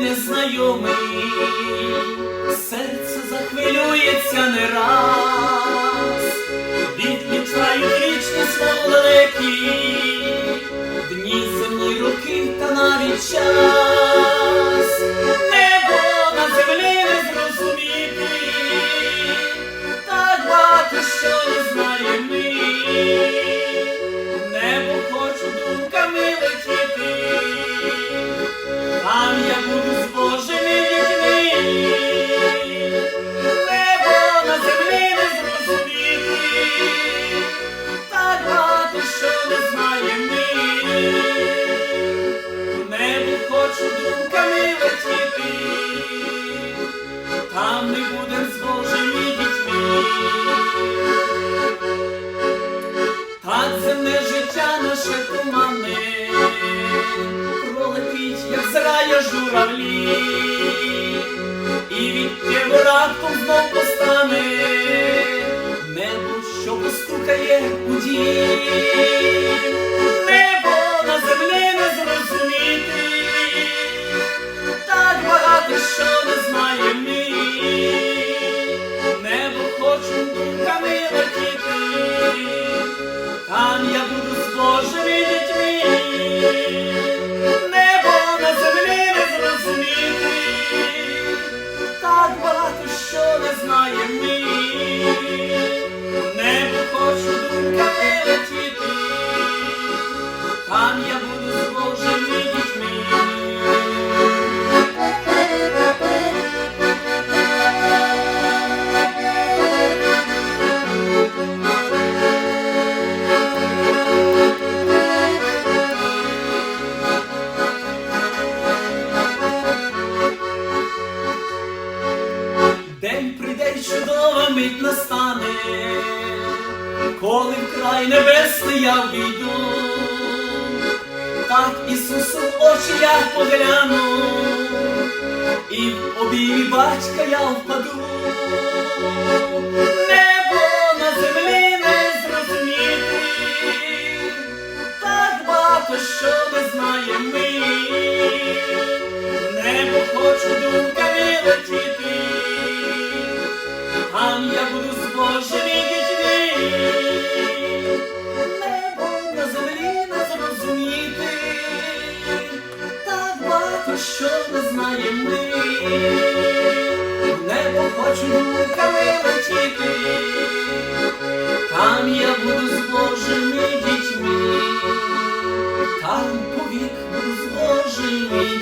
незнайомий, серце захвилюється не раз, відлічають вічність мов далекі, дні земні руки та навіть час, небо на землі не зрозуміти, так багато що не знає ми. Там ми будем з Божими дітьми. Так земне життя наше туманне, пролетить, як з раю журавлі, і від тебе раптом знов постане небо, що постукає у дім. Що не знаємо ми. Мить настане, коли в край небесний я війду, так Ісусу в очі я погляну, і в обіймі батька я впаду. Небо на землі не зрозуміти, так багато що не знаємо ми. Що не знаєм ми, небо хочу руками там я буду з Божими дітьми, там повік буду зложений.